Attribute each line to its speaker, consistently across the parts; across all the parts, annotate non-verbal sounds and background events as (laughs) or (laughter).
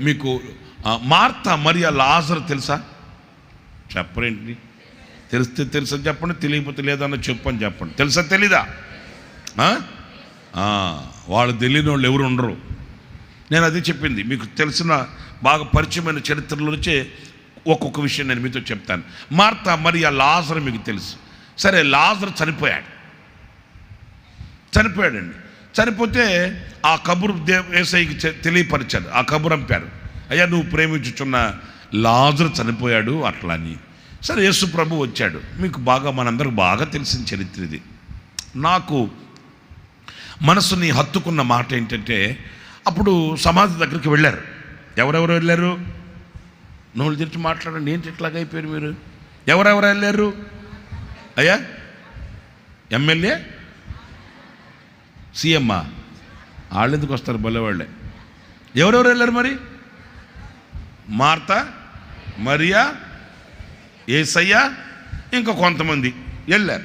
Speaker 1: మీకు మార్త మరియా లాజర్ తెలుసా? చెప్పరేంటి? తెలిస్తే తెలుసని చెప్పండి తెలియకపోతే లేదన్న చెప్పని చెప్పండి. తెలుసా తెలీదా? వాళ్ళు తెలియని వాళ్ళు ఎవరు ఉండరు. నేను అది చెప్పింది మీకు తెలిసిన బాగా పరిచయమైన చరిత్రలో నుంచే ఒక్కొక్క విషయం నేను మీతో చెప్తాను. మార్త మరియా లాజర్ మీకు తెలుసు. సరే లాజర్ చనిపోయాడు. చనిపోయాడండి. చనిపోతే ఆ కబురు దే ఏసైకి తెలియపరిచారు ఆ కబురు అంపారు అయ్యా నువ్వు ప్రేమించుచున్న లాజరు చనిపోయాడు అట్లా అని. సరే యేసు ప్రభు వచ్చాడు. మీకు బాగా మనందరికి బాగా తెలిసిన చరిత్ర ఇది. నాకు మనసుని హత్తుకున్న మాట ఏంటంటే అప్పుడు సమాధి దగ్గరికి వెళ్ళారు. ఎవరెవరు వెళ్ళారు? నువ్వు తిరిగి మాట్లాడండి. ఏంటి ఇట్లాగా అయిపోయారు మీరు? ఎవరెవరు వెళ్ళారు? అయ్యా ఎమ్మెల్యే? సీఎమ్మా. వాళ్ళు ఎందుకు వస్తారు? భలేవాళ్ళే. ఎవరెవరు వెళ్ళారు మరి? మార్త మరియా ఏసయ్య ఇంకా కొంతమంది వెళ్ళారు.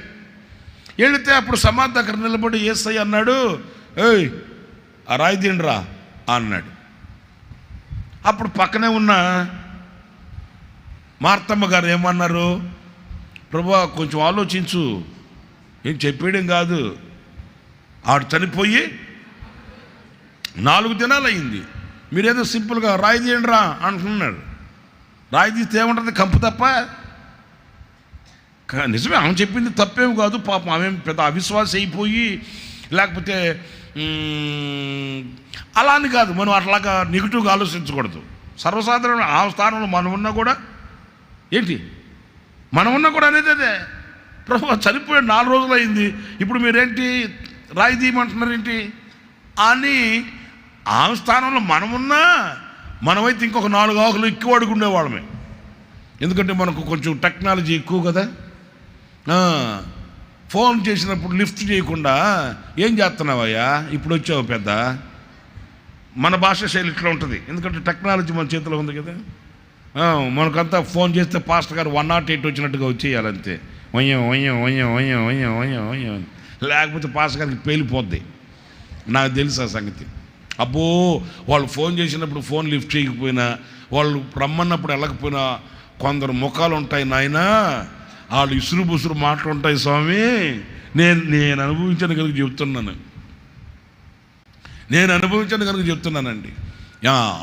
Speaker 1: వెళితే అప్పుడు సమాధి దగ్గర నిలబడి ఏసయ్య అన్నాడు ఏయ్ ఆ రాయి తిండ్రా అన్నాడు. అప్పుడు పక్కనే ఉన్న మార్తమ్మ గారు ఏమన్నారు? ప్రభా కొంచెం ఆలోచించు. ఏం చెప్పేయడం కాదు. ఆడు చనిపోయి నాలుగు దినాలు అయింది మీరేదో సింపుల్గా రాయి తీయండి రా అంటున్నాడు. రాయి తీస్తే ఏముంటుంది? కంపు తప్ప? నిజమే ఆమె చెప్పింది తప్పేం కాదు. పాపం ఆమె పెద్ద అవిశ్వాసం అయిపోయి లేకపోతే అలా అని కాదు. మనం అట్లాగా నెగిటివ్గా ఆలోచించకూడదు. సర్వసాధారణ ఆ స్థానంలో మనం ఉన్నా కూడా ఏంటి? మనం ఉన్నా కూడా అనేది అదే. ప్రభు చనిపోయాడు నాలుగు రోజులు అయింది ఇప్పుడు మీరేంటి? రాయి తీయమంటున్నారు ఏంటి? అని ఆమె స్థానంలో మనమున్నా మనమైతే ఇంకొక నాలుగు ఆకులు ఎక్కువ అడుగుండేవాళ్ళమే ఎందుకంటే మనకు కొంచెం టెక్నాలజీ ఎక్కువ కదా. ఫోన్ చేసినప్పుడు లిఫ్ట్ చేయకుండా ఏం చేస్తున్నావయ్యా? ఇప్పుడు వచ్చావు పెద్ద. మన భాష శైలి ఇట్లా ఉంటుంది. ఎందుకంటే టెక్నాలజీ మన చేతిలో ఉంది కదా. మనకంతా ఫోన్ చేస్తే పాస్టర్ గారు వన్ నాట్ ఎయిట్ వచ్చినట్టుగా వచ్చేయాలంతే. వయ్యం వయ్యం వయ్యం వయ్యం వయ్యం వయ్యం వయ్యం అని. లేకపోతే పాస్ గారికి పేలిపోద్ది. నాకు తెలుసు ఆ సంగతి. అబ్బో వాళ్ళు ఫోన్ చేసినప్పుడు ఫోన్ లిఫ్ట్ చేయకపోయినా వాళ్ళు రమ్మన్నప్పుడు వెళ్ళకపోయినా కొందరు ముఖాలు ఉంటాయి నాయనా. వాళ్ళు ఇసురు బుసురు మాటలు ఉంటాయి స్వామి. నేను నేను అనుభవించాను కనుక చెప్తున్నాను. నేను అనుభవించాను కనుక చెప్తున్నానండి.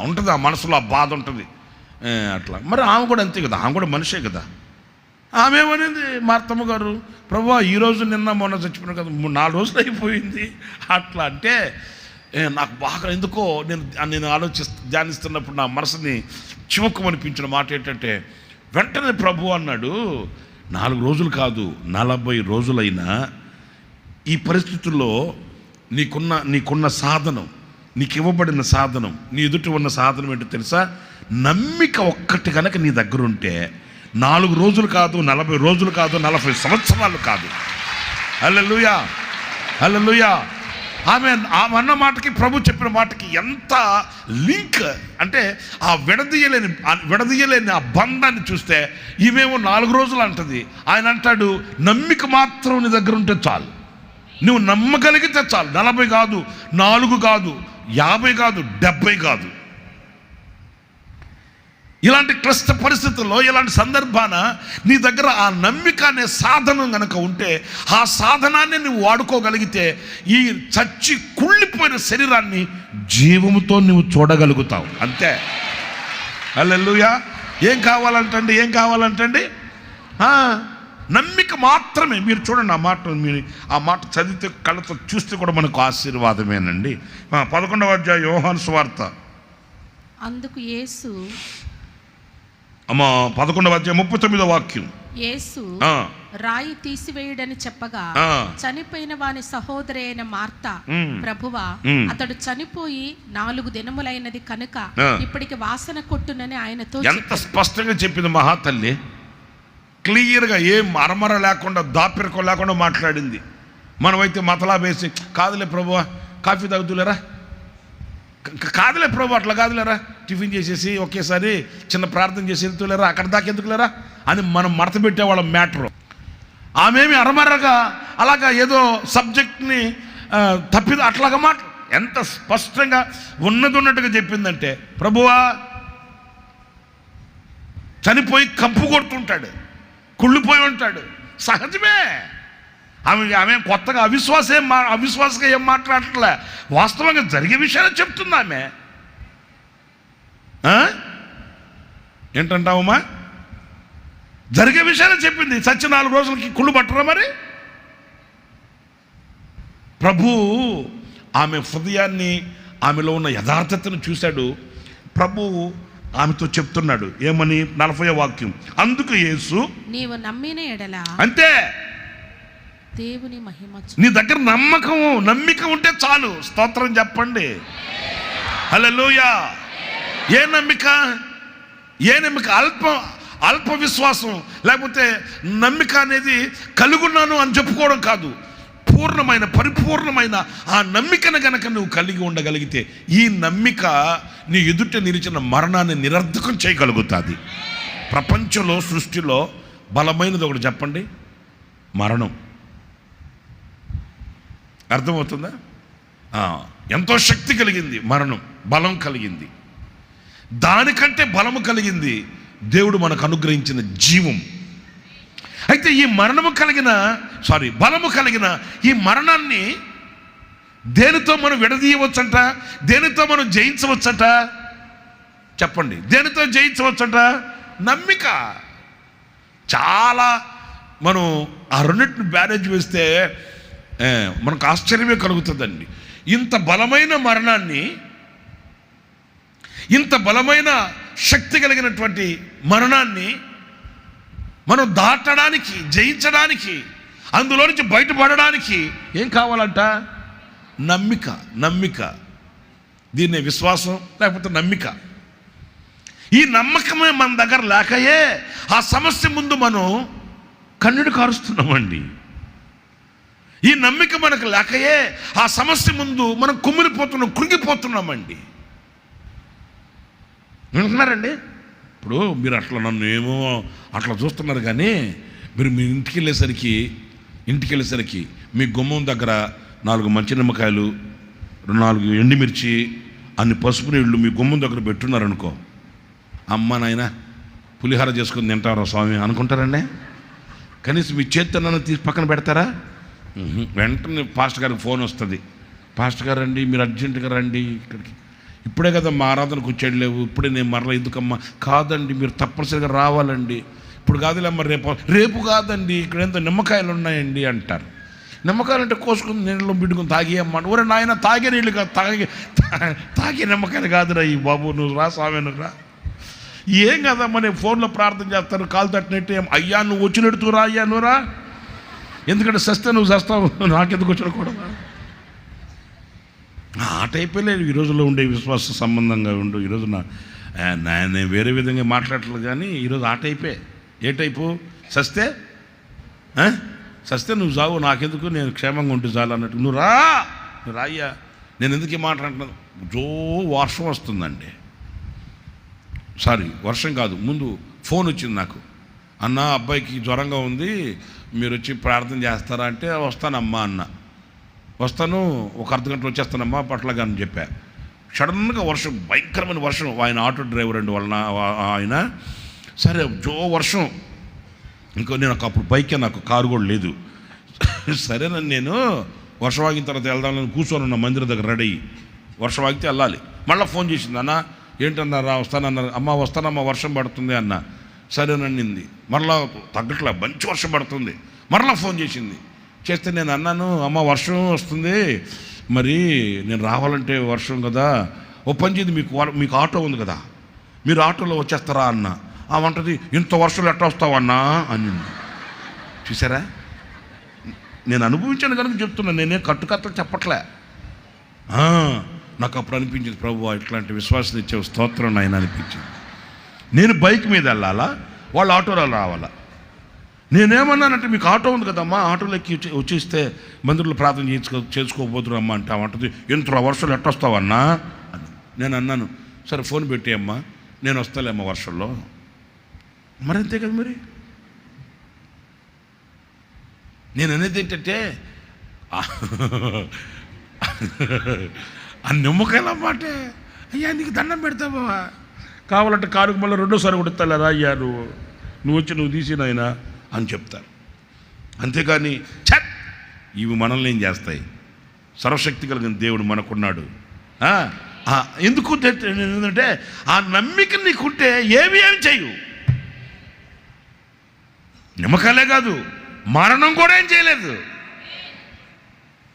Speaker 1: ఉంటుంది ఆ మనసులో ఆ బాధ ఉంటుంది. అట్లా. మరి ఆమె కూడా అంతే కదా. ఆమె కూడా మనిషే కదా. ఆమె మా మార్తమ్మ గారు ప్రభు ఈరోజు నిన్న మొన్న చచ్చిపోయిన కదా మూడు నాలుగు రోజులు అయిపోయింది. అట్లా అంటే నాకు బాగా ఎందుకో నేను నేను ఆలోచిస్తూ ధ్యానిస్తున్నప్పుడు నా మనసుని చివకమనిపించిన మాట ఏంటంటే వెంటనే ప్రభు అన్నాడు నాలుగు రోజులు కాదు నలభై రోజులైనా ఈ పరిస్థితుల్లో నీకున్న నీకున్న సాధనం నీకు ఇవ్వబడిన సాధనం నీ ఎదుట ఉన్న సాధనం ఏంటో తెలుసా? నమ్మిక ఒక్కటి కనుక నీ దగ్గర ఉంటే నాలుగు రోజులు కాదు నలభై రోజులు కాదు నలభై సంవత్సరాలు కాదు. హల్లెలూయా! హల్లెలూయా! ఆమె ఆమె అన్న మాటకి ప్రభు చెప్పిన మాటకి ఎంత లింక్ అంటే ఆ విడదీయలేని విడదీయలేని ఆ బంధాన్ని చూస్తే ఈమెమో నాలుగు రోజులు అంటది. ఆయన అంటాడు నమ్మిక మాత్రం నీ దగ్గర ఉంటే చాలు. నువ్వు నమ్మగలిగితే చాలు. నలభై కాదు నాలుగు కాదు యాభై కాదు డెబ్బై కాదు. ఇలాంటి క్లిష్ట పరిస్థితుల్లో ఇలాంటి సందర్భాన నీ దగ్గర ఆ నమ్మిక అనే సాధనం కనుక ఉంటే ఆ సాధనాన్ని నువ్వు వాడుకోగలిగితే ఈ చచ్చి కుళ్ళిపోయిన శరీరాన్ని జీవముతో నువ్వు చూడగలుగుతావు. అంతే. అల్లెల్లుయా ఏం కావాలంటండి? ఏం కావాలంటండి? నమ్మిక మాత్రమే. మీరు చూడండి ఆ మాట మీరు ఆ మాట చదివితే కళ్ళతో చూస్తే కూడా మనకు ఆశీర్వాదమేనండి. పదకొండవ అధ్యాయ యోహాను స్వార్త.
Speaker 2: అందుకు యేసు
Speaker 1: అమ్మ పదకొండవ అధ్యాయం ముప్పై తొమ్మిదో వాక్యం
Speaker 2: యేసు రాయి తీసివేయుడని చెప్పగా. చనిపోయిన వాని సహోదరి అయిన మార్త. ప్రభువా. అతడు చనిపోయి నాలుగు దినములైనది కనుక. ఇప్పటికి వాసన కొట్టునని ఆయనతో
Speaker 1: ఎంత. స్పష్టంగా చెప్పింది మహాతల్లి క్లియర్గా ఏం అరమర లేకుండా దాపిరకం లేకుండా మాట్లాడింది మనమైతే మతలా వేసి కాదులే ప్రభు కాఫీ తాగుతులేరా కాదులే ప్రభు అట్లా కాదులేరా టిఫిన్ చేసేసి ఒకేసారి చిన్న ప్రార్థన చేసి వెళ్తులేరా అక్కడ దాకా ఎందుకులేరా అని మనం మడత పెట్టేవాళ్ళం మ్యాటర్. ఆమెమి అరమరగా అలాగా ఏదో సబ్జెక్ట్ని తప్పిద అట్లాగా మాట ఎంత స్పష్టంగా ఉన్నది ఉన్నట్టుగా చెప్పిందంటే ప్రభువా చనిపోయి కంపు కొడుతుంటాడు కుళ్ళిపోయి ఉంటాడు. సహజమే. ఆమె ఆమె కొత్తగా అవిశ్వాసం మా అవిశ్వాసంగా ఏం మాట్లాడట్లే. వాస్తవంగా జరిగే విషయాన్ని చెప్తుంది ఆమె. ఏంటంటావమ్మా? జరిగే విషయాన్ని చెప్పింది. సత్య నాలుగు రోజులకి కుళ్ళు పట్టరా మరి? ప్రభు ఆమె హృదయాన్ని ఆమెలో ఉన్న యథార్థతను చూశాడు. ప్రభు ఆమెతో చెప్తున్నాడు. ఏమని? నలభై వాక్యం. అందుకు యేసు
Speaker 2: నీవు నమ్మిన ఎడల
Speaker 1: అంతే.
Speaker 2: దేవుని మహిమ
Speaker 1: నీ దగ్గర నమ్మకం నమ్మిక ఉంటే చాలు. స్తోత్రం చెప్పండి. హల్లెలూయా. ఏ నమ్మిక? ఏ నమ్మిక? అల్ప అల్ప విశ్వాసం లేకపోతే నమ్మిక అనేది కలుగున్నాను అని చెప్పుకోవడం కాదు. పూర్ణమైన పరిపూర్ణమైన ఆ నమ్మికను గనక నువ్వు కలిగి ఉండగలిగితే ఈ నమ్మిక నీ ఎదుట నిలిచిన మరణాన్ని నిరర్ధకం చేయగలుగుతుంది. ప్రపంచంలో సృష్టిలో బలమైనది ఒకటి చెప్పండి. మరణం. అర్థమవుతుందా? ఎంతో శక్తి కలిగింది మరణం బలం కలిగింది. దానికంటే బలము కలిగింది దేవుడు మనకు అనుగ్రహించిన జీవం. అయితే ఈ మరణము కలిగిన సారీ బలము కలిగిన ఈ మరణాన్ని దేనితో మనం విడదీయవచ్చంట? దేనితో మనం జయించవచ్చట? చెప్పండి. దేనితో జయించవచ్చంట? నమ్మిక. చాలా మనం ఆ రెండింటిని బ్యారేజ్ వేస్తే మనకు ఆశ్చర్యమే కలుగుతుందండి. ఇంత బలమైన మరణాన్ని ఇంత బలమైన శక్తి కలిగినటువంటి మరణాన్ని మనం దాటడానికి జయించడానికి అందులో నుంచి బయటపడడానికి ఏం కావాలంట? నమ్మిక నమ్మిక. దీన్నే విశ్వాసం లేకపోతే నమ్మిక. ఈ నమ్మకమే మన దగ్గర లేకయే ఆ సమస్య ముందు మనం కన్నుడు కారుస్తున్నామండి. ఈ నమ్మిక మనకు లేకయే ఆ సమస్య ముందు మనం కుమిలిపోతున్నాం కృంగిపోతున్నామండి. వింటున్నారండి? ఇప్పుడు మీరు అట్లా నన్ను ఏమో అట్లా చూస్తున్నారు కానీ మీరు మీ ఇంటికి వెళ్ళేసరికి ఇంటికి వెళ్ళేసరికి మీ గుమ్మం దగ్గర నాలుగు మంచి నిమ్మకాయలు నాలుగు ఎండుమిర్చి అన్ని పసుపు నీళ్ళు మీ గుమ్మం దగ్గర పెట్టున్నారనుకో. అమ్మ నాయన పులిహార చేసుకుని తింటారా స్వామి అనుకుంటారండి? కనీసం మీ చేత్తనన్ను తీసి పక్కన పెడతారా. వెంటనే పాస్టర్ గారికి ఫోన్ వస్తుంది. పాస్టర్ గారు రండి మీరు అర్జెంటుగా రండి ఇక్కడికి. ఇప్పుడే కదా మా ఆరాధనకు వచ్చాడు లేవు ఇప్పుడే నేను మరలా ఎందుకమ్మా? కాదండి మీరు తప్పనిసరిగా రావాలండి. ఇప్పుడు కాదులేమ్మా రేపు రేపు కాదండి ఇక్కడ ఎంత నిమ్మకాయలు ఉన్నాయండి అంటారు. నిమ్మకాయలు అంటే కోసుకుని నీళ్ళు బిడ్డుకుని తాగి అమ్మాట ఒరే నాయన తాగే నీళ్ళు కాదు తాగే తా- తాగే నిమ్మకాయలు కాదురా ఈ బాబు నువ్వు రా స్వామి నువ్వు రా. ఏం కదమ్మా నేను ఫోన్లో ప్రార్థన చేస్తాను కాలు తట్టినట్టు ఏం అయ్యా నువ్వు వచ్చినట్టు రా అయ్యా నువ్వు రా. ఎందుకంటే సస్తే నువ్వు సస్తావు నాకెందుకు వచ్చిన కూడా ఆ టైపే లేదు. ఈ రోజుల్లో ఉండే విశ్వాస సంబంధంగా ఉండు ఈరోజు నా నేను వేరే విధంగా మాట్లాడట్లేదు కానీ ఈరోజు ఆ టైపే. ఏ టైపు? సస్తే? సస్తే నువ్వు చావు నాకెందుకు? నేను క్షేమంగా ఉంటే చాలు అన్నట్టు. నువ్వు రా! నువ్వు రాయ్యా నేను ఎందుకు మాట్లాడుతున్నాను జో వర్షం వస్తుందండి. సారీ వర్షం కాదు. ముందు ఫోన్ వచ్చింది నాకు. అన్న అబ్బాయికి జ్వరంగా ఉంది. మీరు వచ్చి ప్రార్థన చేస్తారా అంటే వస్తానమ్మా అన్న. వస్తాను ఒక అర్ధ గంటలో వచ్చేస్తానమ్మా పట్లగా అని చెప్పా. సడన్గా వర్షం భయంకరమైన వర్షం ఆయన ఆటో డ్రైవర్ అండి వలన ఆయన. సరే జో వర్షం. ఇంకో నేను ఒక అప్పుడు బైకే నాకు కారు కూడా లేదు. సరేనని నేను వర్షం ఆగిన తర్వాత వెళ్దామని కూర్చొని ఉన్న మందిరం దగ్గర రెడీ అయ్యి వర్షం ఆగితే వెళ్ళాలి. మళ్ళీ ఫోన్ చేసింది అన్న ఏంటన్నారా వస్తానన్నారు? అమ్మ వస్తానమ్మా వర్షం పడుతుంది అన్న. సరేనన్నింది మరలా తగ్గట్లే మంచి వర్షం పడుతుంది. మరలా ఫోన్ చేసింది. చేస్తే నేను అన్నాను అమ్మ వర్షం వస్తుంది. మరి నేను రావాలంటే వర్షం కదా. ఓ పని మీకు మీకు ఆటో ఉంది కదా. మీరు ఆటోలో వచ్చేస్తారా అన్న. ఆ వంటది ఇంత వర్షంలో ఎట్లా వస్తావన్నా అని చూసారా? నేను అనుభవించాను కనుక చెప్తున్నాను నేనే కట్టుకత్తలు చెప్పట్లే. నాకు అప్పుడు అనిపించింది ప్రభు ఇట్లాంటి విశ్వాసం ఇచ్చే స్తోత్రం నాయన అనిపించింది. నేను బైక్ మీద వెళ్ళాలా? వాళ్ళు ఆటోలో రావాలా? నేనేమన్నానంటే మీకు ఆటో ఉంది కదమ్మా ఆటోలో ఎక్కి వచ్చి- వచ్చేస్తే మందిరంలో ప్రార్థన చేసుకో చేసుకోబోతున్నారు అంటే అంటది ఇంత వర్షాలు ఎట్టొస్తావన్నా? అని. నేను అన్నాను సరే ఫోన్ పెట్టి అమ్మా నేను వస్తాలేమ్మా వర్షంలో. మరి అంతే కదా మరి? నేను అనేది ఏంటంటే ఆ నిమ్మకాయల మాటే అయ్యా నీకు దండం పెడతావా కావాలంటే కారుకు మళ్ళీ రెండోసారి కొడుతాలేరా అయ్యా నువ్వు? నువ్వు వచ్చి నువ్వు తీసినాయనా అని చెప్తారు. అంతేకాని ఛట్! ఇవి మనల్ని ఏం చేస్తాయి? సర్వశక్తి కలిగిన దేవుడు మనకున్నాడు. ఆ, ఎందుకు తె- ఎందుకంటే ఆ నమ్మిక నీకుంటే ఏమి ఏమి చేయు? నిమ్మకాలే కాదు మరణం కూడా ఏం చేయలేదు.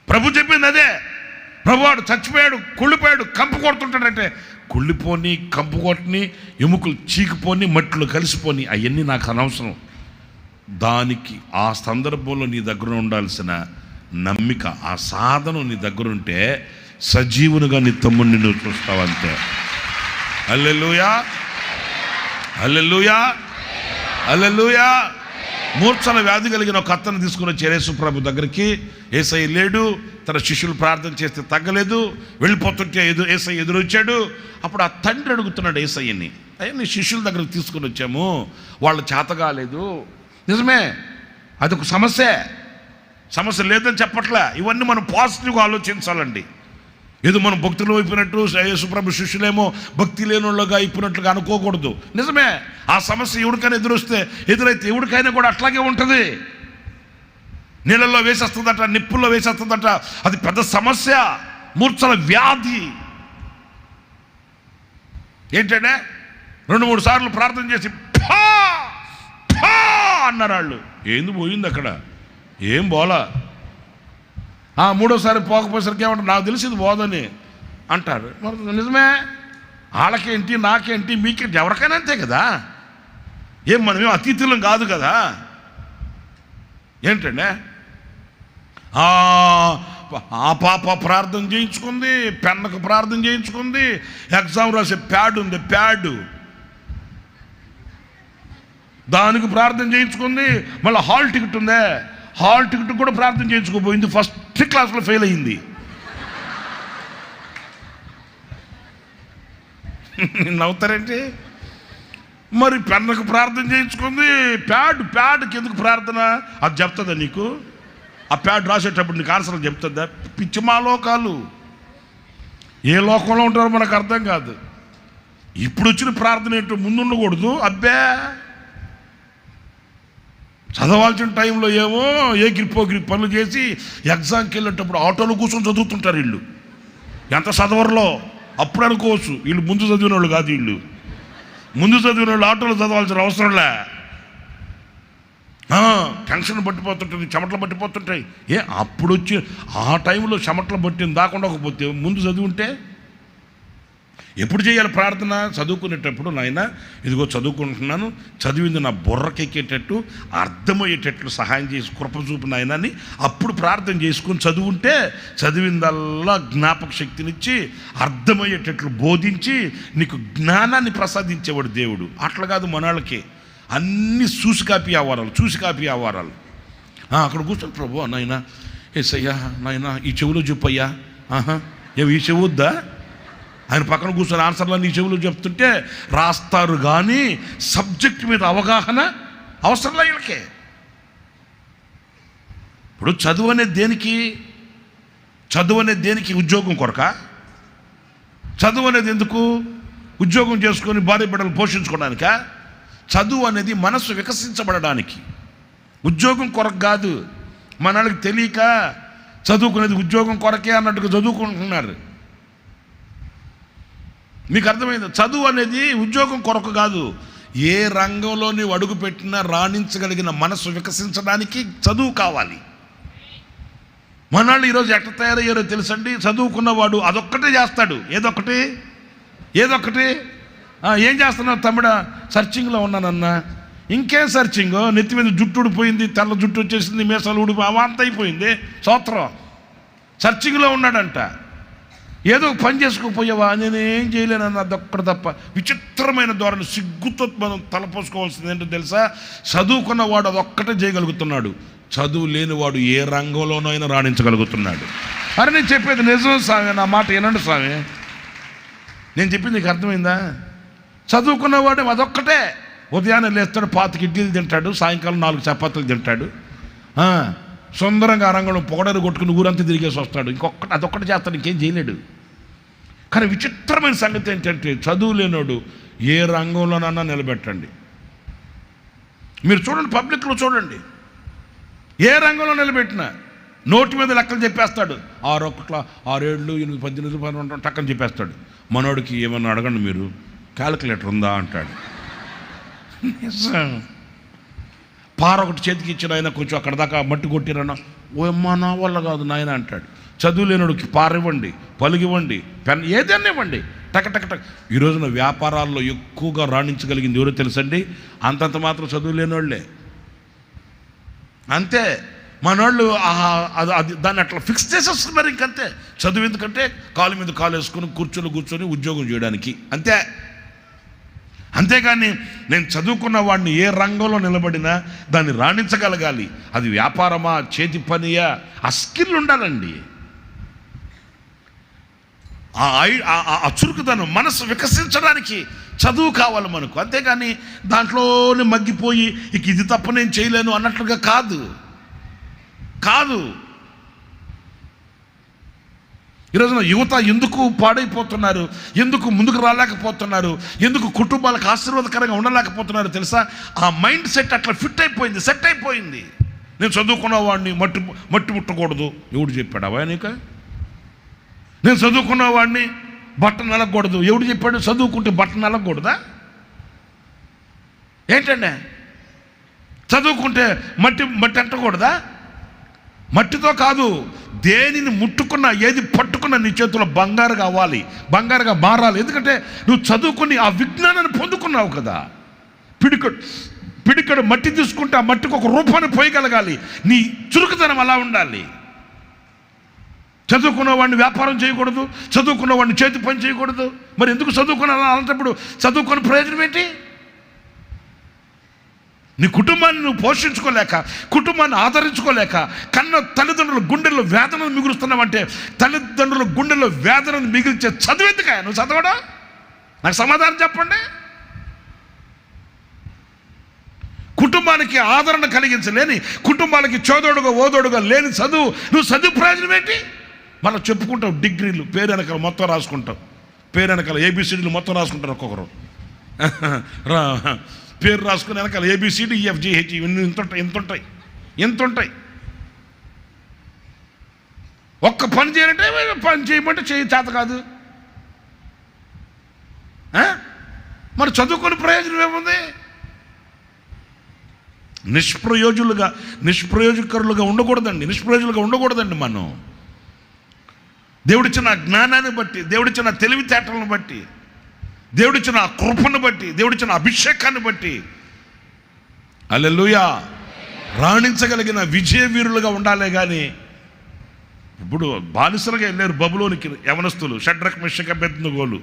Speaker 1: ప్రభు చెప్పింది అదే. ప్రభువాడు చచ్చిపోయాడు కుళ్ళిపోయాడు కంపు కొడుతుంటాడంటే కుళ్ళిపోని కంపు కొట్టని ఎముకలు చీకిపోని మట్టిలో కలిసిపోని అవన్నీ నాకు అనవసరం. దానికి ఆ సందర్భంలో నీ దగ్గర ఉండాల్సిన నమ్మిక ఆ సాధనం నీ దగ్గర ఉంటే సజీవునిగా నీ తమ్ముడిని నువ్వు చూస్తావంతే అల్లెలుయా అల్లెలుయా అల్లెలుయా మూర్ఛల వ్యాధి కలిగిన ఒక అత్తను తీసుకుని వచ్చి యేసు ప్రభు దగ్గరికి ఏసై లేడు తన శిష్యులు ప్రార్థన చేస్తే తగ్గలేదు వెళ్ళిపోతుంటే ఎదు ఏసై ఎదురొచ్చాడు. అప్పుడు ఆ తండ్రి అడుగుతున్నాడు ఏసయ్యని అయ్యా నీ శిష్యుల దగ్గరకు తీసుకుని వచ్చాము వాళ్ళు చేత కాలేదు నిజమే. అదొక సమస్య. సమస్య లేదని చెప్పట్లే. ఇవన్నీ మనం పాజిటివ్గా ఆలోచించాలండి. ఏదో మనం భక్తులు అయిపోయినట్టు యేసుప్రభు శిష్యులేమో భక్తి లేని వాళ్ళగా అయిపోయినట్లుగా అనుకోకూడదు. నిజమే. ఆ సమస్య ఎవరికైనా ఎదురొస్తే ఎదురైతే ఎవరికైనా కూడా అట్లాగే ఉంటుంది. నీళ్ళల్లో వేసేస్తుందట నిప్పుల్లో వేసేస్తుందట. అది పెద్ద సమస్య. మూర్ఛల వ్యాధి. ఏంటంటే రెండు మూడు సార్లు ప్రార్థన చేసి ఫా అన్నారు వాళ్ళు. ఏంది పోయింది అక్కడ? ఏం బోలా? ఆ మూడోసారి పోకపోయేసరికి ఏమంటారు? నాకు తెలిసి ఇది పోదని అంటారు. మరి నిజమే? వాళ్ళకేంటి నాకేంటి మీకేంటి ఎవరికైనా అంతే కదా? ఏం మనమేం అతిథులం కాదు కదా? ఏంటండి? ఆ ఆ పాప ప్రార్థన చేయించుకుంది పెన్నకు ప్రార్థన చేయించుకుంది ఎగ్జామ్ రాసే ప్యాడ్ ఉంది ప్యాడ్. దానికి ప్రార్థన చేయించుకుంది. మళ్ళీ హాల్ టికెట్ ఉందే. హాల్ టికెట్ కూడా ప్రార్థన చేయించుకోపోయింది ఫస్ట్ క్లాస్లో ఫెయిల్ అయింది. నవ్వుతారేంటి? మరి పెన్నకు ప్రార్థన చేయించుకుంది. ప్యాడ్ ప్యాడ్కి ఎందుకు ప్రార్థన? అది చెప్తుందా నీకు? ఆ ప్యాడ్ రాసేటప్పుడు నీకు ఆన్సర్ చెప్తుందా? పిచ్చి మా లోకాలు. ఏ లోకంలో ఉంటారో మనకు అర్థం కాదు. ఇప్పుడు వచ్చిన ప్రార్థన ఏంటో ముందు ఉండకూడదు అబ్బే! చదవాల్సిన టైంలో ఏమో ఏ గ్రిప్పో గ్రిప్ పనులు చేసి ఎగ్జామ్కి వెళ్ళేటప్పుడు ఆటోలో కూర్చొని చదువుతుంటారు వీళ్ళు. ఎంత చదవరులో? అప్పుడు అనుకోవచ్చు. వీళ్ళు ముందు చదివిన వాళ్ళు కాదు వీళ్ళు. ముందు చదివిన వాళ్ళు ఆటోలో చదవాల్సిన అవసరంలే పెన్షన్ టెన్షన్ పట్టిపోతుంటుంది చెమటలు పట్టిపోతుంటాయి. ఏ అప్పుడు వచ్చి ఆ టైంలో చెమటలు పట్టింది దాకుండా పోతే ముందు చదివి ఉంటే ఎప్పుడు చేయాలి ప్రార్థన? చదువుకునేటప్పుడు నాయన ఇదిగో చదువుకుంటున్నాను చదివింది నా బుర్రకెక్కేటట్టు అర్థమయ్యేటట్లు సహాయం చేసి కృప చూపు నాయనని అప్పుడు ప్రార్థన చేసుకుని చదువుంటే చదివిందల్లా జ్ఞాపక శక్తినిచ్చి అర్థమయ్యేటట్లు బోధించి నీకు జ్ఞానాన్ని ప్రసాదించేవాడు దేవుడు. అట్లా కాదు మనాళ్ళకి. అన్ని చూసి కాపీ ఆవారాలు చూసి కాపీ ఆవారాలు. అక్కడ కూర్చొని ప్రభు నాయన. ఎస్సయ్యా నాయన ఈ చెవులో చెప్పయ్యా ఆహా ఏమి ఈ చెవుద్దా ఆయన పక్కన కూర్చొని ఆన్సర్లు నీ చెవులు చెప్తుంటే రాస్తారు కానీ సబ్జెక్ట్ మీద అవగాహన అవసరంలా వీళ్ళకే. ఇప్పుడు చదువు అనేది దేనికి? చదువు అనేది దేనికి ఉద్యోగం కొరక? చదువు అనేది ఎందుకు? ఉద్యోగం చేసుకొని భార్య బిడ్డలు పోషించుకోవడానిక? చదువు అనేది మనసు వికసించబడడానికి. ఉద్యోగం కొరకు కాదు. మనకి తెలియక చదువుకునేది ఉద్యోగం కొరకే అన్నట్టుగా చదువుకుంటున్నారు. మీకు అర్థమైంది? చదువు అనేది ఉద్యోగం కొరకు కాదు. ఏ రంగంలో నీవు అడుగు పెట్టినా రాణించగలిగిన మనసు వికసించడానికి చదువు కావాలి. మనల్ని ఈరోజు ఎక్కడ తయారయ్యారో తెలుసండి? చదువుకున్నవాడు అదొక్కటే చేస్తాడు. ఏదొక్కటి? ఏదొక్కటి? ఏం చేస్తున్నావు తమ్ముడా? సర్చింగ్లో ఉన్నానన్నా. ఇంకేం సర్చింగ్? నెత్తి మీద జుట్టు ఊడిపోయింది తెల్ల జుట్టు వచ్చేసింది మీసాలు ఊడిపోయి అవంత అయిపోయింది. సూత్రం. సర్చింగ్లో ఉన్నాడంట. ఏదో పని చేసుకోపోయావా? నేను ఏం చేయలేనన్న అదొక్కటి తప్ప విచిత్రమైన ధోరణి సిగ్గుతో మనం తలపోసుకోవాల్సింది ఏంటో తెలుసా? చదువుకున్న వాడు అదొక్కటే చేయగలుగుతున్నాడు. చదువు లేనివాడు ఏ రంగంలోనైనా రాణించగలుగుతున్నాడు. అరే నేను చెప్పేది నిజం స్వామి నా మాట వినండి స్వామి నేను చెప్పింది నీకు అర్థమైందా? చదువుకున్నవాడు అదొక్కటే. ఉదయాన్నే లేస్తాడు పాతికి ఇడ్లీలు తింటాడు సాయంకాలం నాలుగు చపాతీలు తింటాడు. సుందరంగా రంగంలో పొగడలు కొట్టుకుని ఊరంతా తిరిగేసి వస్తాడు. ఇంకొకటి అదొక్కటి చేస్తాడు ఇంకేం చేయలేడు. కానీ విచిత్రమైన సంగతి ఏంటంటే చదువు లేనోడు ఏ రంగంలోనన్నా నిలబెట్టండి. మీరు చూడండి పబ్లిక్లో చూడండి. ఏ రంగంలో నిలబెట్టినా నోటి మీద లెక్కలు చెప్పేస్తాడు. ఆరు ఒకట్ల ఆరేళ్ళు ఎనిమిది పద్దెనిమిది పదకొండు టక్కని చెప్పేస్తాడు. మనోడికి ఏమన్నా అడగండి మీరు? క్యాలిక్యులేటర్ ఉందా అంటాడు. నిజం. పార ఒకటి చేతికి ఇచ్చిన ఆయన కొంచెం అక్కడ దాకా మట్టి కొట్టిరన్నా ఓ అమ్మా నా వల్ల కాదు నాయన అంటాడు. చదువు లేనుడికి పార ఇవ్వండి పలుగివ్వండి పెన్ ఏదైనా ఇవ్వండి. టక టక టక్. ఈ రోజున వ్యాపారాల్లో ఎక్కువగా రాణించగలిగింది ఎవరో తెలుసండి? అంతంత మాత్రం చదువు లేనోళ్ళే. అంతే. మనోళ్ళు ఆహా, అది అది దాన్ని అట్లా ఫిక్స్ చేసేస్తున్నారు ఇంకంతే. చదువు ఎందుకంటే కాలు మీద కాలు వేసుకొని కూర్చొని కూర్చొని ఉద్యోగం చేయడానికి. అంతే. అంతేగాని నేను చదువుకున్న వాడిని ఏ రంగంలో నిలబడినా దాన్ని రాణించగలగాలి. అది వ్యాపారమా చేతి పనియా? ఆ స్కిల్ ఉండాలండి. ఆ ఆ- ఆ చురుకుదనం మనసు వికసించడానికి చదువు కావాలి మనకు. అంతేగాని దాంట్లోనే మగ్గిపోయి ఇక ఇది తప్ప నేను చేయలేను అన్నట్లుగా కాదు. కాదు. ఈరోజున యువత ఎందుకు పాడైపోతున్నారు? ఎందుకు ముందుకు రాలేకపోతున్నారు? ఎందుకు కుటుంబాలకు ఆశీర్వాదకరంగా ఉండలేకపోతున్నారు తెలుసా? ఆ మైండ్ సెట్ అట్లా ఫిట్ అయిపోయింది సెట్ అయిపోయింది. నేను చదువుకున్న వాడిని మట్టి మట్టి ముట్టకూడదు ఎవడు చెప్పాడు? అవా నీకు? నేను చదువుకున్న వాడిని బట్ట నలగకూడదు ఎవడు చెప్పాడు? చదువుకుంటే బట్ట నలగకూడదా? ఏంటండి? చదువుకుంటే మట్టి మట్టి అంటకూడదా? మట్టితో కాదు దేనిని ముట్టుకున్నా ఏది పట్టుకున్నా నీ చేతిలో బంగారుగా అవ్వాలి బంగారుగా మారాలి. ఎందుకంటే నువ్వు చదువుకుని ఆ విజ్ఞానాన్ని పొందుకున్నావు కదా. పిడికడు పిడికడు మట్టి తీసుకుంటే ఆ మట్టికి ఒక రూపాన్ని పోయగలగాలి. నీ చురుకుతనం అలా ఉండాలి. చదువుకున్న వాడిని వ్యాపారం చేయకూడదు చదువుకున్న వాడిని చేతి పని చేయకూడదు. మరి ఎందుకు చదువుకున్న అలాంటప్పుడు చదువుకున్న ప్రయోజనం ఏంటి? నీ కుటుంబాన్ని నువ్వు పోషించుకోలేక కుటుంబాన్ని ఆదరించుకోలేక కన్న తల్లిదండ్రుల గుండెల్లో వేదనను మిగులుస్తున్నావంటే తల్లిదండ్రుల గుండెల్లో వేదనను మిగిల్చే చదివేందుకా నువ్వు చదవడా? నాకు సమాధానం చెప్పండి. కుటుంబానికి ఆదరణ కలిగించలేని కుటుంబాలకి చోదోడుగా ఓదోడుగా లేని చదువు నువ్వు చదువు ప్రయోజనం ఏంటి? మనం చెప్పుకుంటావు డిగ్రీలు పేరు వెనకాల మొత్తం రాసుకుంటావు పేరు వెనకాల ఏబిసిడీలు మొత్తం రాసుకుంటారు ఒక్కొక్కరు. (laughs) రా పేరు రాసుకుని వెనకాల ఏబిసిడి ఈఎఫ్జిహెచ్ ఇవన్నీ ఇంత ఉంటాయి ఇంత ఉంటాయి ఎంత ఉంటాయి ఒక్క పని చేయాలంటే పని చేయమంటే చేయి చేత కాదు. మరి చదువుకుని ప్రయోజనం ఏముంది? నిష్ప్రయోజులుగా నిష్ప్రయోజకరులుగా ఉండకూడదండి నిష్ప్రయోజులుగా ఉండకూడదండి మనం. దేవుడిచ్చిన జ్ఞానాన్ని బట్టి దేవుడిచ్చిన తెలివితేటలను బట్టి దేవుడిచ్చిన ఆ కృపను బట్టి దేవుడిచ్చిన అభిషేకాన్ని బట్టి అల్లెలుయా రాణించగలిగిన విజయ వీరులుగా ఉండాలే కానీ ఇప్పుడు బానిసలుగా వెళ్ళారు బబులోనికి యవనస్తులు షడ్రక్ మిషక బెద్నుగోలు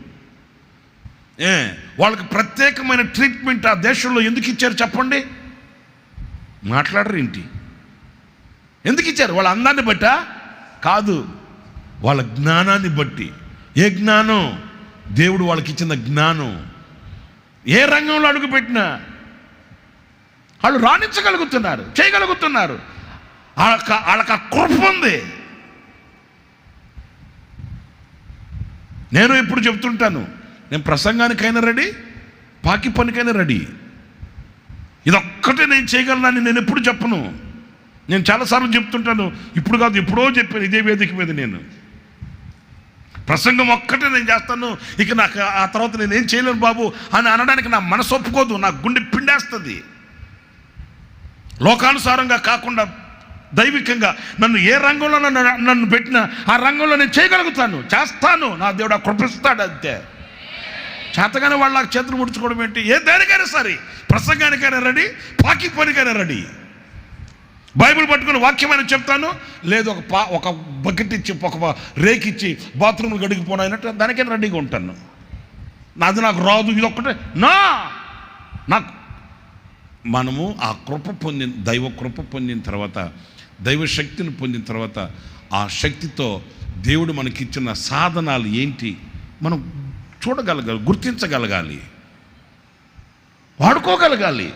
Speaker 1: ఏ వాళ్ళకి ప్రత్యేకమైన ట్రీట్మెంట్ ఆ దేశంలో ఎందుకు ఇచ్చారు చెప్పండి? మాట్లాడరు ఏంటి? ఎందుకు ఇచ్చారు? వాళ్ళ అందాన్ని బట్టా? కాదు వాళ్ళ జ్ఞానాన్ని బట్టి. ఏ జ్ఞానం? దేవుడు వాళ్ళకి ఇచ్చిన జ్ఞానం. ఏ రంగంలో అడుగుపెట్టినా వాళ్ళు రాణించగలుగుతున్నారు చేయగలుగుతున్నారు. వాళ్ళకి వాళ్ళకి ఆ కృప ఉంది. నేను ఇప్పుడు చెప్తుంటాను నేను ప్రసంగానికైనా రెడీ పాకి పనికైనా రెడీ. ఇదొక్కటే నేను చేయగలనని నేను ఎప్పుడు చెప్పను. నేను చాలాసార్లు చెప్తుంటాను ఇప్పుడు కాదు ఎప్పుడో చెప్పాను ఇదే వేదిక మీద నేను. ప్రసంగం ఒక్కటే నేను చేస్తాను. ఇక నాకు ఆ తర్వాత నేను ఏం చేయలేను బాబు అని అనడానికి నా మనసు ఒప్పుకోదు నా గుండె పిండేస్తుంది. లోకానుసారంగా కాకుండా దైవికంగా నన్ను ఏ రంగంలో నన్ను నన్ను పెట్టినా ఆ రంగంలో నేను చేయగలుగుతాను చేస్తాను. నా దేవుడు ఆ కృపిస్తాడు అంతే. చేతగానే వాళ్ళకి చేతులు ముడుచుకోవడం ఏంటి? ఏ దేనికైనా సరే ప్రసంగానికైనా రెడీ పాకి పనికైనా రెడీ. బైబిల్ పట్టుకుని వాక్యమైన చెప్తాను. లేదు ఒక పా ఒక బకెట్ ఇచ్చి ఒక రేకిచ్చి ఇచ్చి బాత్రూమ్లు గడిగిపోను అయినట్టు దానికైనా రెడీగా ఉంటాను. నాది నాకు రాదు ఇది ఒక్కటే. నా! నాకు మనము ఆ కృప పొందిన దైవ కృప పొందిన తర్వాత దైవ శక్తిని పొందిన తర్వాత ఆ శక్తితో దేవుడు మనకిచ్చిన సాధనాలు ఏంటి మనం చూడగలగాలి గుర్తించగలగాలి. వాడుకోగలగాలి.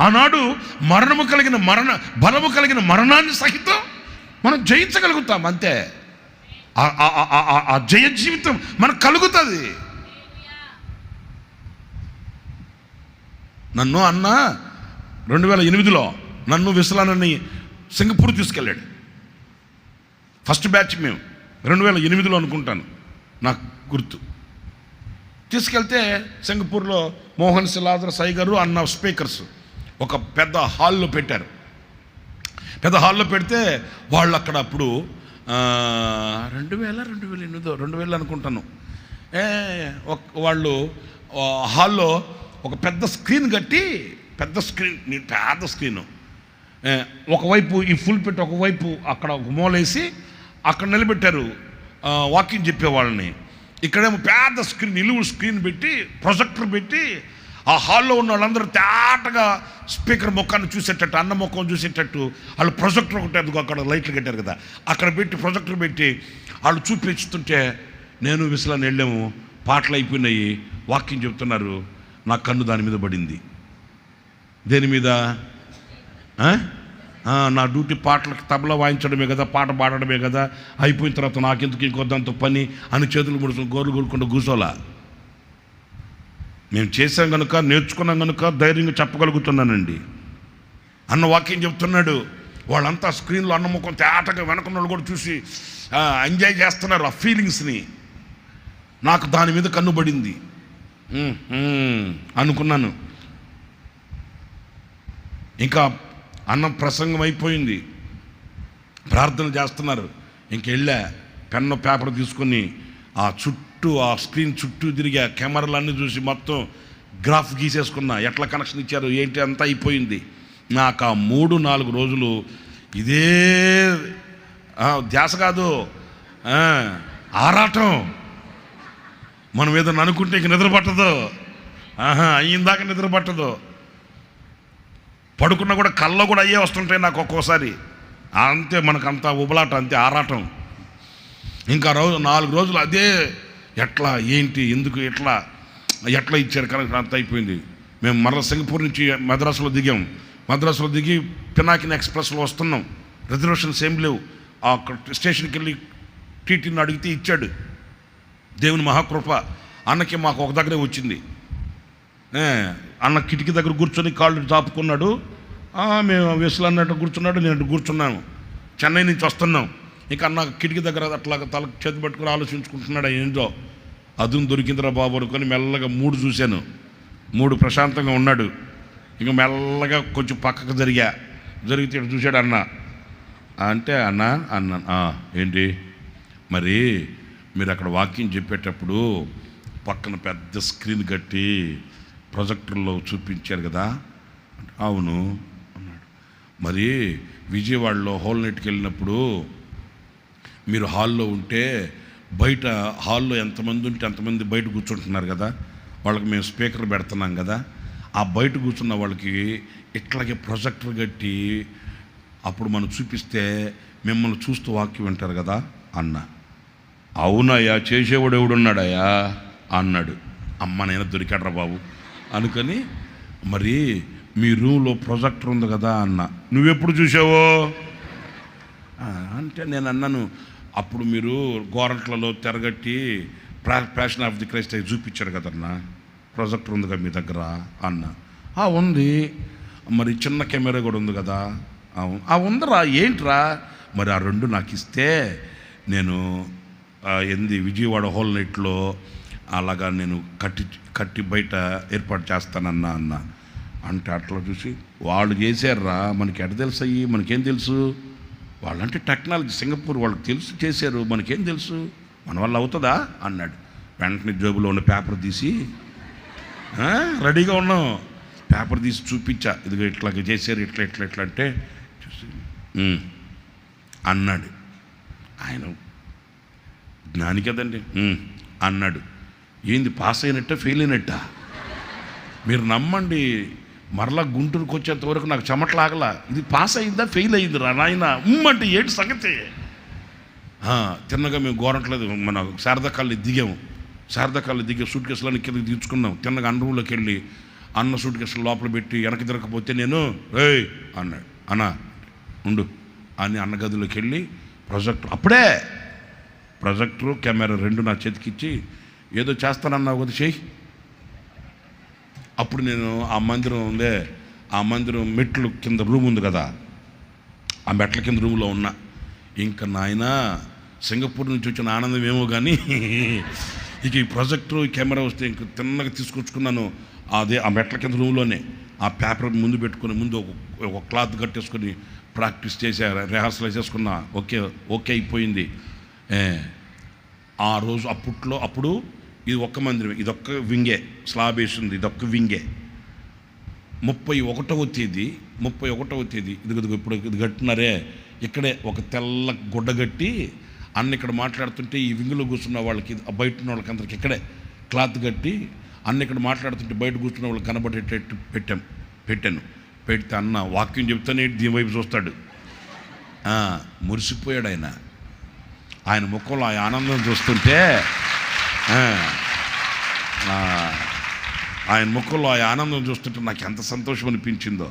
Speaker 1: ఆనాడు మరణము కలిగిన మరణ బలము కలిగిన మరణాన్ని సహితం మనం జయించగలుగుతాం అంతే. ఆ- జయ జీవితం మనకు కలుగుతుంది. నన్ను అన్న రెండు వేల ఎనిమిదిలో నన్ను విసలానని సింగపూర్ తీసుకెళ్ళాడు. ఫస్ట్ బ్యాచ్ మేము రెండు వేల ఎనిమిదిలో అనుకుంటాను నాకు గుర్తు. తీసుకెళ్తే సింగపూర్లో మోహన్ సిలాదర్ సాయి గారు అన్న స్పీకర్స్. ఒక పెద్ద హాల్లో పెట్టారు. పెద్ద హాల్లో పెడితే వాళ్ళు అక్కడ అప్పుడు రెండు వేల రెండు వేల ఎనిమిదో రెండు వేలు అనుకుంటాను. ఏ వాళ్ళు హాల్లో ఒక పెద్ద స్క్రీన్ కట్టి పెద్ద స్క్రీన్ పెద్ద స్క్రీను. ఒకవైపు ఈ ఫుల్ పెట్టి ఒకవైపు అక్కడ ఒక మూలేసి అక్కడ నిలబెట్టారు. వాకింగ్ చెప్పేవాళ్ళని. ఇక్కడేమో పెద్ద స్క్రీన్ నిలువు స్క్రీన్ పెట్టి ప్రొజెక్టర్ పెట్టి ఆ హాల్లో ఉన్న వాళ్ళందరూ తేటగా స్పీకర్ ముఖాన్ని చూసేటట్టు అన్న ముఖం చూసేటట్టు వాళ్ళు ప్రొజెక్టర్ ఒకటి అందుకో అక్కడ లైట్లు కట్టారు కదా అక్కడ పెట్టి ప్రొజెక్టర్ పెట్టి వాళ్ళు చూపించుతుంటే నేను విసలని వెళ్ళాము పాటలు అయిపోయినాయి వాకింగ్ చెప్తున్నారు నా కన్ను దాని మీద పడింది. దేని మీద? నా డ్యూటీ పాటలకు తబలా వాయించడమే కదా పాట పాడడమే కదా అయిపోయిన తర్వాత నాకెందుకు ఇంకొద్దంత పని అని చేతులు ముడుచుకుని గోర్లు కొడుకుంటూ కూర్చోలా మేము చేసాం కనుక నేర్చుకున్నాం కనుక ధైర్యంగా చెప్పగలుగుతున్నానండి. అన్న వాక్యం చెప్తున్నాడు. వాళ్ళంతా స్క్రీన్లో అన్న ముఖం తేటగా వెనకున్న కూడా చూసి ఎంజాయ్ చేస్తున్నారు ఆ ఫీలింగ్స్ని నాకు దాని మీద కన్నుబడింది అనుకున్నాను. ఇంకా అన్నం ప్రసంగం అయిపోయింది. ప్రార్థన చేస్తున్నారు. ఇంక వెళ్ళా పెన్ను పేపర్ తీసుకొని ఆ చుట్టూ ఆ స్క్రీన్ చుట్టూ తిరిగా కెమెరాలన్నీ చూసి మొత్తం గ్రాఫ్ గీసేసుకున్నా. ఎట్లా కనెక్షన్ ఇచ్చారు ఏంటి అంతా అయిపోయింది. నాకు ఆ మూడు నాలుగు రోజులు ఇదే ధ్యాస కాదు. ఆరాటం. మనం ఏదైనా అనుకుంటే ఇంక నిద్ర పట్టదు. ఆహా అయ్యిందాక నిద్ర పట్టదు. పడుకున్నా కూడా కళ్ళలో కూడా అయ్యే వస్తుంటాయి నాకు ఒక్కోసారి. అంతే మనకంతా ఉబలాట అంతే ఆరాటం. ఇంకా రోజు నాలుగు రోజులు అదే ఎట్లా ఏంటి ఎందుకు ఎట్లా ఎట్లా ఇచ్చారు? కరెక్ట్ అంత అయిపోయింది. మేము మరల సింగపూర్ నుంచి మద్రాసులో దిగాం. మద్రాసులో దిగి పినాకిన్ ఎక్స్ప్రెస్లో వస్తున్నాం. రిజర్వేషన్స్ ఏం లేవు. ఆ స్టేషన్కి వెళ్ళి టీటీని అడిగితే ఇచ్చాడు. దేవుని మహాకృప. అన్నకి మాకు ఒక దగ్గరే వచ్చింది. అన్న కిటికీ దగ్గర కూర్చొని కాళ్ళు తాపుకున్నాడు మేము వెసులు అన్నట్టు కూర్చున్నాడు. నేను కూర్చున్నాను. చెన్నై నుంచి వస్తున్నాం. ఇక అన్న కిటికీ దగ్గర అట్లా తల చేతి పట్టుకుని ఆలోచించుకుంటున్నాడు ఏంటో అదును దొరికిందిరా బాబు అనుకొని మెల్లగా మూడు చూశాను. మూడు ప్రశాంతంగా ఉన్నాడు. ఇంక మెల్లగా కొంచెం పక్కకు జరిగా. జరిగితే ఇటు చూశాడు అన్న. అంటే అన్న అన్న ఏంటి? మరి మీరు అక్కడ వాకింగ్ చెప్పేటప్పుడు పక్కన పెద్ద స్క్రీన్ కట్టి ప్రొజెక్టర్లో చూపించారు కదా? అవును అన్నాడు. మరి విజయవాడలో హోల్ నెట్కి వెళ్ళినప్పుడు మీరు హాల్లో ఉంటే బయట హాల్లో ఎంతమంది ఉంటే అంతమంది బయట కూర్చుంటున్నారు కదా వాళ్ళకి మేము స్పీకర్ పెడుతున్నాం కదా ఆ బయట కూర్చున్న వాళ్ళకి ఇట్లాగే ప్రొజెక్టర్ కట్టి అప్పుడు మనం చూపిస్తే మిమ్మల్ని చూస్తూ వాక్యం వింటారు కదా అన్న. అవునయ్యా చేసేవాడు ఎవడున్నాడయ్యా? అన్నాడు. అమ్మ నేను దొరికాడరా బాబు. అనుకొని మరి మీ రూమ్లో ప్రొజెక్టర్ ఉంది కదా అన్న. నువ్వెప్పుడు చూసావో? అంటే నేను అన్నాను అప్పుడు మీరు గోరంట్లలో తెరగట్టి ప్యాషన్ ఆఫ్ ది క్రైస్ట్ అవి చూపించారు కదన్నా ప్రొజెక్టర్ ఉంది కదా మీ దగ్గర అన్న. ఉంది. మరి చిన్న కెమెరా కూడా ఉంది కదా. "అవును." ఆ ఉందరా. ఏంట్రా? మరి ఆ రెండు నాకు ఇస్తే నేను ఎంది ఏంది విజయవాడ హోల్ నైట్లో అలాగా నేను కట్టి కట్టి బయట ఏర్పాటు చేస్తానన్నా అన్న. అంటే అట్లా చూసి వాళ్ళు చేశారా మనకి ఎట తెలుసు అయ్యి? మనకేం తెలుసు? వాళ్ళంటే టెక్నాలజీ. సింగపూర్ వాళ్ళకి తెలుసు చేశారు. మనకేం తెలుసు? మన వల్ల అవుతుందా? అన్నాడు. వెంటనే జేబులో ఉన్న పేపర్ తీసి రెడీగా ఉన్నాం పేపర్ తీసి చూపించా. ఇదిగో ఇట్లా చేశారు ఇట్లా ఇట్లా ఇట్లా అంటే చూసి అన్నాడు. ఆయన జ్ఞాని కదండి. అన్నాడు. ఏంది పాస్ అయినట్ట ఫెయిల్ అయినట్టా? మీరు నమ్మండి మరలా గుంటూరుకు వచ్చేంత వరకు నాకు చెమటలాగలా ఇది పాస్ అయిందా ఫెయిల్ అయింది రా నాయన? ఉమ్ అంటే ఏంటి సంగతి? తిన్నగా మేము గోరంట్లేదు. మన శారదకాళ్ళు దిగాము శారదకాళ్ళు దిగి సూట్ కేసులన్నీ కిందకి తీర్చుకున్నాం తిన్నగా అన్న రూమ్లోకి వెళ్ళి అన్న సూట్ కేసులు లోపల పెట్టి వెనక్కి తిరగకపోతే నేను ఏయ్! అన్నాడు. అన్నా ఉండు. అని అన్నగదిలోకి వెళ్ళి ప్రొజెక్టర్ అప్పుడే! ప్రొజెక్టరు కెమెరా రెండు నా చేతికిచ్చి ఏదో చేస్తానన్నావు కదా చేయి అప్పుడు నేను ఆ మందిరం ఉందే ఆ మందిరం మెట్లు కింద రూమ్ ఉంది కదా ఆ మెట్ల కింద రూమ్లో ఉన్నా. ఇంకా నాయన సింగపూర్ నుంచి వచ్చిన ఆనందం ఏమో కానీ (laughs) ఇక ఈ ప్రొజెక్టర్ ఈ కెమెరా వస్తే ఇంక తిన్నగా తీసుకొచ్చుకున్నాను. అదే ఆ మెట్ల కింద రూమ్లోనే ఆ పేపర్ ముందు పెట్టుకుని ముందు ఒక ఒక క్లాత్ కట్టేసుకొని ప్రాక్టీస్ చేసే రిహార్సల్ చేసుకున్నా ఓకే ఓకే అయిపోయింది. ఆ రోజు అప్పట్లో అప్పుడు ఇది ఒక్క మందిరం ఇదొక్క వింగే స్లాబ్ వేసింది ఇదొక్క వింగే. ముప్పై ఒకటవ తేదీ ముప్పై ఒకటవ తేదీ. ఇది ఇదిగో ఇప్పుడు ఇది కట్టినారే ఇక్కడే ఒక తెల్ల గుడ్డ కట్టి అన్న ఇక్కడ మాట్లాడుతుంటే ఈ వింగులో కూర్చున్న వాళ్ళకి బయట ఉన్న వాళ్ళకి అందరికి ఇక్కడే క్లాత్ కట్టి అన్న ఇక్కడ మాట్లాడుతుంటే బయట కూర్చున్న వాళ్ళకి కనబడేటట్టు పెట్టాం పెట్టాను. పెడితే అన్న వాక్యం చెప్తానే దీని వైపు చూస్తాడు. మురిసిపోయాడు ఆయన. ఆయన ముఖంలో ఆ ఆనందం చూస్తుంటే ఆయన ముఖంలో ఆ ఆనందం చూస్తుంటే నాకు ఎంత సంతోషం అనిపించిందో.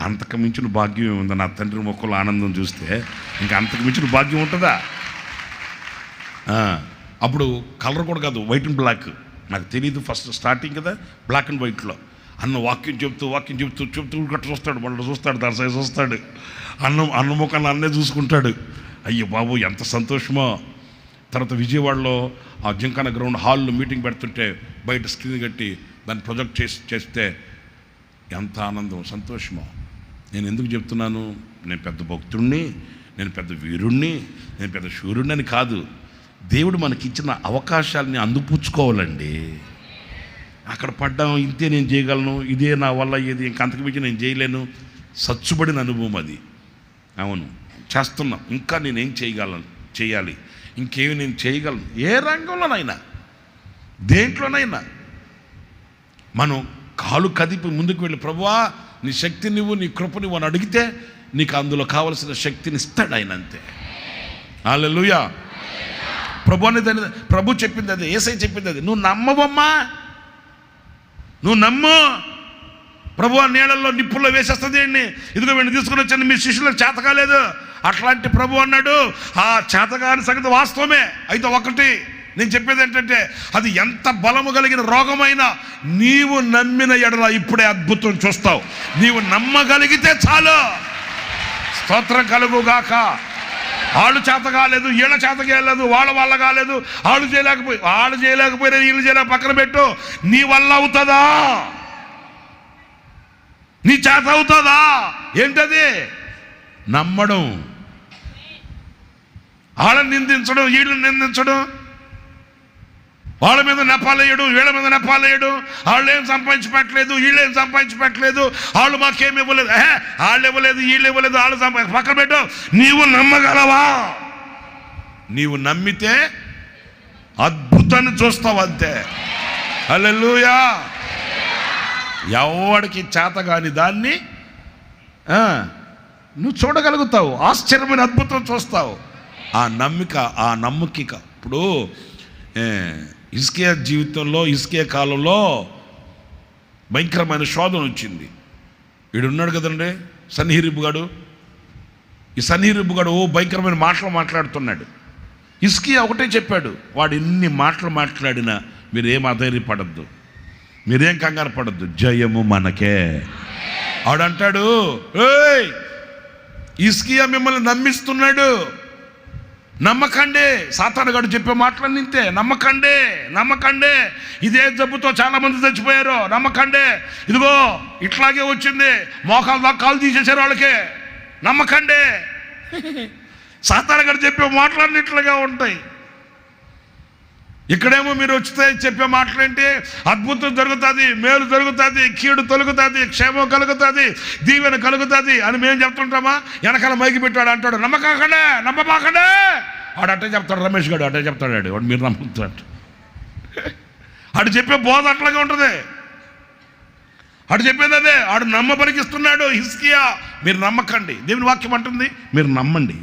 Speaker 1: అంతకు మించిన భాగ్యం ఏముంది? నా తండ్రి ముఖంలో ఆనందం చూస్తే ఇంకా అంతకు మించిన భాగ్యం ఉంటుందా? అప్పుడు కలర్ కూడా కాదు వైట్ అండ్ బ్లాక్. నాకు తెలియదు ఫస్ట్ స్టార్టింగ్ కదా బ్లాక్ అండ్ వైట్లో. అన్న వాక్యం చెప్తూ వాక్యం చెప్తూ చెప్తూ గట్ట చూస్తాడు మళ్ళీ చూస్తాడు దాని సైజ్ చూస్తాడు. అన్నం అన్న ముఖాన్ని అన్నే చూసుకుంటాడు. అయ్యో బాబు ఎంత సంతోషమో. తర్వాత విజయవాడలో ఆ జింకాన గ్రౌండ్ హాల్లో మీటింగ్ పెడుతుంటే బయట స్క్రీన్ కట్టి దాన్ని ప్రొజెక్ట్ చేసి చేస్తే ఎంత ఆనందం సంతోషమో. నేను ఎందుకు చెప్తున్నాను? నేను పెద్ద భక్తుణ్ణి నేను పెద్ద వీరుణ్ణి నేను పెద్ద శూరుణ్ణి అని కాదు. దేవుడు మనకి ఇచ్చిన అవకాశాలని అందుపుచ్చుకోవాలండి. అక్కడ పడ్డాం ఇంతే నేను చేయగలను ఇదే నా వల్ల ఇది ఇంకా అంతకు మించి నేను చేయలేను. సచ్చుబడిన అనుభవం అది. అవును. చేస్తున్నాం. ఇంకా నేనేం చేయగలను చేయాలి. ఇంకేమి నేను చేయగలను? ఏ రంగంలోనైనా దేంట్లోనైనా. మనం కాలు కదిపి ముందుకు వెళ్ళి ప్రభువా నీ శక్తి నువ్వు నీ కృప నువ్వు అని అడిగితే నీకు అందులో కావలసిన శక్తిని ఇస్తాడు ఆయన అంతే. హల్లెలూయా. ప్రభు అనేది అనేది- ప్రభు చెప్పింది అది ఏసై చెప్పింది అది. నువ్వు నమ్మవమ్మా. నువ్వు నమ్ము. ప్రభు ఆ నీళ్ళల్లో నిప్పుల్లో వేసేస్తుంది అండి ఇదిగో వీడిని తీసుకుని వచ్చాను మీ శిష్యులకు చేత కాలేదు. అట్లాంటి ప్రభు అన్నాడు. ఆ చేతగాని సంగతి వాస్తవమే. అయితే ఒకటి నేను చెప్పేది ఏంటంటే అది ఎంత బలము కలిగిన రోగమైనా నీవు నమ్మిన ఎడల ఇప్పుడే అద్భుతం చూస్తావు. నీవు నమ్మగలిగితే చాలు. స్తోత్రం కలుగుగాక. వాళ్ళు చేత కాలేదు వీళ్ళ చేత కాలేదు వాళ్ళ వల్ల కాలేదు. వాళ్ళు చేయలేకపోయి వాళ్ళు చేయలేకపోయినా వీళ్ళు చేయలేక పక్కన పెట్టు. నీ వల్ల అవుతుందా? నీ చేత అవుతుందా? ఏంటది? నమ్మడం. వాళ్ళని నిందించడం వీళ్ళని నిందించడం. వాళ్ళ మీద నెపాలేయడం వీళ్ళ మీద నెపాలేయడం వాళ్ళు ఏం సంపాదించి పెట్టలేదు వీళ్ళు ఏం సంపాదించి పెట్టలేదు. వాళ్ళు మాకేమి ఇవ్వలేదు. ఏ వాళ్ళు ఇవ్వలేదు వీళ్ళు ఇవ్వలేదు వాళ్ళు సంపాదించి పక్కన పెట్టు. నీవు నమ్మగలవా? నీవు నమ్మితే అద్భుతాన్ని చూస్తావు అంతే. అల్లెలుయా ఎవడికి చేత కాని దాన్ని నువ్వు చూడగలుగుతావు. ఆశ్చర్యమైన అద్భుతం చూస్తావు. ఆ నమ్మిక ఆ నమ్మకిక. ఇప్పుడు ఇస్కే జీవితంలో ఇసుకే కాలంలో భయంకరమైన శోధన వచ్చింది. వీడు ఉన్నాడు కదండి సన్నిహిరిబ్బుగాడు ఈ సన్నిహిరిబ్బుగాడు ఓ భయంకరమైన మాటలు మాట్లాడుతున్నాడు. ఇసుకి ఒకటే చెప్పాడు వాడు ఎన్ని మాటలు మాట్లాడినా మీరేం అధైర్యపడద్దు. మీరేం కంగారు పడద్దు. జయము మనకే. ఆడంటాడు ఏయ్ ఇస్కియా మిమ్మల్ని నమ్మిస్తున్నాడు. నమ్మకండి సాతానుగాడు చెప్పే మాటలన్నీ ఇంతే. నమ్మకండి నమ్మకండి. ఇదే జబ్బుతో చాలా మంది చచ్చిపోయారు. నమ్మకండి. ఇదిగో ఇట్లాగే వచ్చింది. మోకాలు దాకా కాలు తీసేశారు వాళ్ళకి. నమ్మకండి. (laughs) సాతానుగాడు చెప్పే మాటలన్నీ ఇట్లాగా ఉంటాయి. ఇక్కడేమో మీరు వచ్చితే చెప్పే మాటలేంటి? అద్భుతం జరుగుతుంది మేలు జరుగుతుంది కీడు తొలుగుతుంది క్షేమం కలుగుతుంది దీవెన కలుగుతుంది అని మేము చెప్తుంటామా? వెనకాల మైకి పెట్టాడు అంటాడు నమ్మకాకడే నమ్మమాకడే వాడు అట్టే చెప్తాడు రమేష్ గారు అట్టే చెప్తాడు ఆడు. వాడు మీరు నమ్ముతాడు ఆడు చెప్పే బోధ అట్లాగే ఉంటుంది. ఆడు చెప్పేది అదే ఆడు నమ్మ పరికిస్తున్నాడు హిస్కియా మీరు నమ్మకండి. దేవుని వాక్యం అంటుంది మీరు నమ్మండి.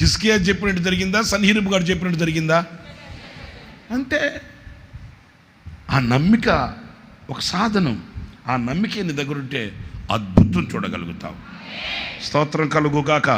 Speaker 1: హిస్కియా చెప్పినట్టు జరిగిందా? సన్హీరిబు గారు చెప్పినట్టు జరిగిందా? అంటే ఆ నమ్మిక ఒక సాధనం. ఆ నమ్మిక నీ దగ్గర ఉంటే అద్భుతం చూడగలుగుతావు. స్తోత్రం కలుగుగాక.